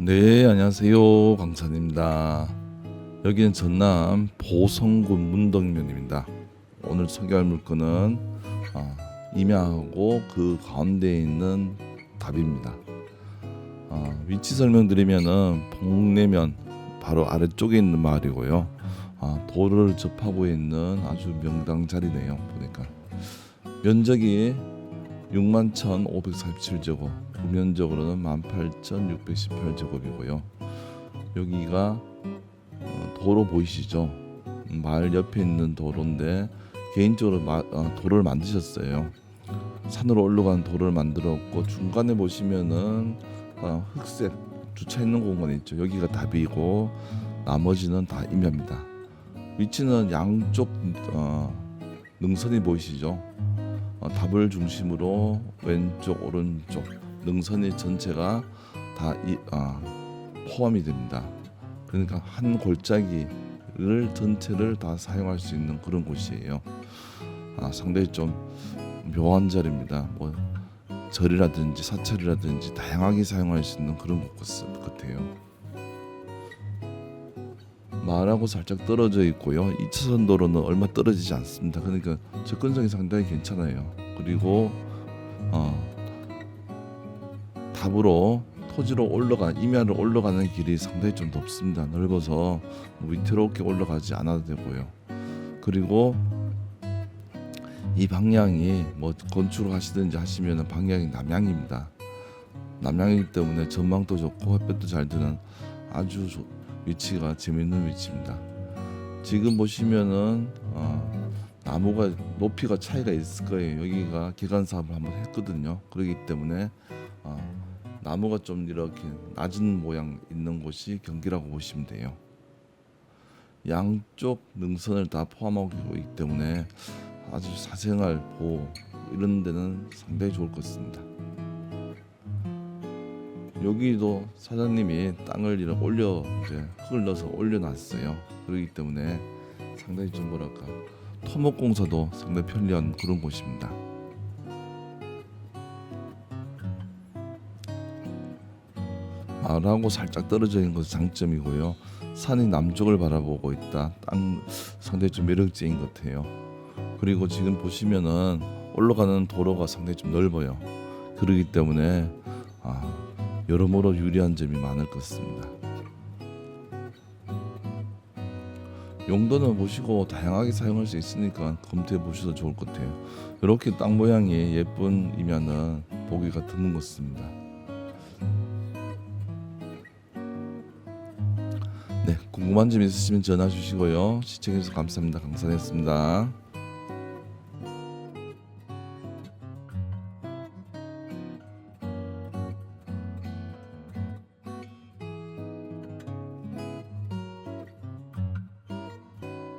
네, 안녕하세요. 강산입니다. 여기는 전남 보성군 문덕면입니다. 오늘 소개할 물건은 아, 임야하고 그 가운데 있는 답입니다. 아, 위치 설명드리면은 봉내면 바로 아래쪽에 있는 마을이고요. 아, 도를 접하고 있는 아주 명당 자리네요. 보니까 면적이 61,547제곱, 부면적으로는 18,618제곱이고요. 여기가 어, 도로 보이시죠? 음, 마을 옆에 있는 도로인데 개인적으로 마, 어, 도를 만드셨어요. 산으로 올라가는 도를 만들었고 중간에 보시면은 어, 흑색 주차 있는 공간이 있죠. 여기가 답이고 나머지는 다 임야입니다. 위치는 양쪽 어, 능선이 보이시죠? 어, 답을 중심으로 왼쪽 오른쪽 능선이 전체가 다 이, 아, 포함이 됩니다. 그러니까 한 골짜기를 전체를 다 사용할 수 있는 그런 곳이에요. 아, 상당히 좀 묘한 자리입니다. 뭐 절이라든지 사찰이라든지 다양하게 사용할 수 있는 그런 곳 같- 같아요. 마을하고 살짝 떨어져 있고요. 2차선 도로는 얼마 떨어지지 않습니다. 그러니까 접근성이 상당히 괜찮아요. 그리고 어, 답으로 토지로 올라가 임야로 올라가는 길이 상당히 좀 높습니다. 넓어서 뭐 위태롭게 올라가지 않아도 되고요. 그리고 이 방향이 뭐 건축을 하시든지 하시면 방향이 남향입니다. 남향이기 때문에 전망도 좋고 햇볕도 잘 드는 아주 좋- 위치가 재밌는 위치입니다. 지금 보시면은 어, 나무가 높이가 차이가 있을 거예요. 여기가 개간 사업을 한번 했거든요. 그렇기 때문에 어, 나무가 좀 이렇게 낮은 모양 있는 곳이 경기라고 보시면 돼요. 양쪽 능선을 다 포함하고 있기 때문에 아주 사생활 보호 이런 데는 상당히 좋을 것 같습니다. 여기도 사장님이 땅을 이렇게 올려 이제 흙을 넣어서 올려놨어요. 그렇기 때문에 상당히 좀 뭐랄까 토목 공사도 상당히 편리한 그런 곳입니다. 마을하고 살짝 떨어져 있는 것이 장점이고요. 산이 남쪽을 바라보고 있다. 땅 상당히 좀 매력적인 것 같아요. 그리고 지금 보시면은 올라가는 도로가 상당히 좀 넓어요. 그러기 때문에 아, 여러모로 유리한 점이 많을 것 같습니다. 용도는 보시고 다양하게 사용할 수 있으니까 검토해 보셔도 좋을 것 같아요. 이렇게 땅 모양이 예쁜 이면은 보기가 드문 것 같습니다. 네, 궁금한 점 있으시면 전화 주시고요. 시청해주셔서 감사합니다. 강산이었습니다.